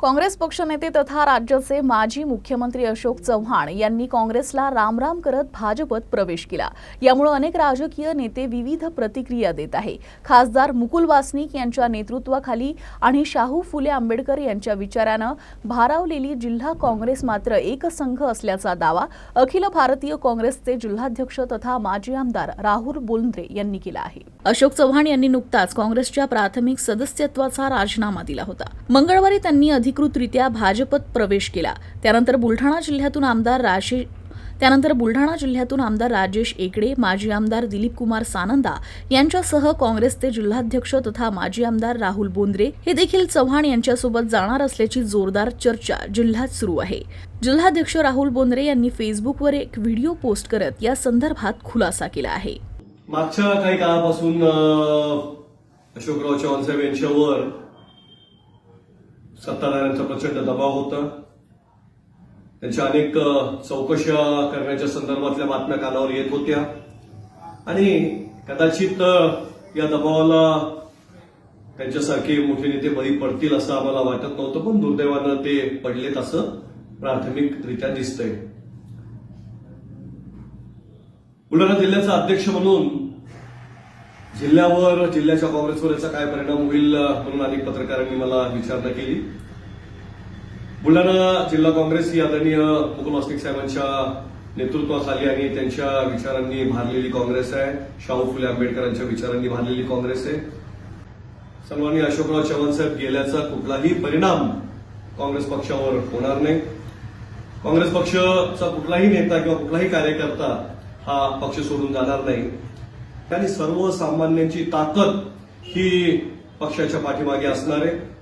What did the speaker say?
काँग्रेस पक्षनेते तथा राज्याचे माजी मुख्यमंत्री अशोक चव्हाण यांनी काँग्रेसला रामराम करत भाजपत प्रवेश केला. यामुळे अनेक राजकीय नेते विविध प्रतिक्रिया देत आहे. खासदार मुकुल वासनिक यांच्या नेतृत्वाखाली आणि शाहू फुले आंबेडकर यांच्या विचारानं भारावलेली जिल्हा काँग्रेस मात्र एकसंघ असल्याचा दावा अखिल भारतीय काँग्रेसचे जिल्हाध्यक्ष तथा माजी आमदार राहुल बोलंद्रे यांनी केला आहे. अशोक चव्हाण यांनी नुकताच काँग्रेसच्या प्राथमिक सदस्यत्वाचा राजीनामा दिला होता. मंगळवारी त्यांनी अधिकृतरित्या भाजपत प्रवेश केला. त्यानंतर बुलढाणा जिल्ह्यातून आमदार राशे त्यानंतर बुलढाणा जिल्ह्यातून आमदार राजेश एकडे माजी आमदार दिलीप कुमार सानंदा यांच्यासह काँग्रेसचे जिल्हाध्यक्ष तथा माजी आमदार राहुल बोंद्रे हे देखील चव्हाण यांच्यासोबत जाणार असल्याची जोरदार चर्चा जिल्ह्यात सुरू आहे. जिल्हाध्यक्ष राहुल बोंद्रे यांनी फेसबुकवर एक व्हिडिओ पोस्ट करत या संदर्भात खुलासा केला आहे. मागच्या काही काळापासून अशोकराव चव्हाण यांच्यावर सत्ताधाऱ्यांचा प्रचंड दबाव होता. त्यांच्या अनेक चौकशा करण्याच्या संदर्भातल्या बातम्या कानावर येत होत्या. आणि कदाचित या दबावाला त्यांच्यासारखे मोठे नेते बळी पडतील असं आम्हाला वाटत नव्हतं पण दुर्दैवानं ते पडलेत असं प्राथमिकरित्या दिसतंय. बुलढाणा जिल्ह्याचा अध्यक्ष म्हणून जिल्ह्यावर जिल्ह्याच्या काँग्रेसवर याचा काय परिणाम होईल म्हणून अनेक पत्रकारांनी मला विचारणा केली. बुलढाणा जिल्हा काँग्रेस ही आदरणीय मुकुल वासनिक साहेबांच्या नेतृत्वाखाली आणि त्यांच्या विचारांनी भारलेली काँग्रेस आहे. शाहू फुले आंबेडकरांच्या विचारांनी भारलेली काँग्रेस आहे. सन्माननीय अशोकराव चव्हाण साहेब गेल्याचा कुठलाही परिणाम काँग्रेस पक्षावर होणार नाही. काँग्रेस पक्षाचा कुठलाही नेता किंवा कुठलाही कार्यकर्ता हा पक्ष सोडून जाणार नाही. त्यांनी सर्वसामान्यांची ताकद ही पक्षाच्या पाठीमागे असणार आहे.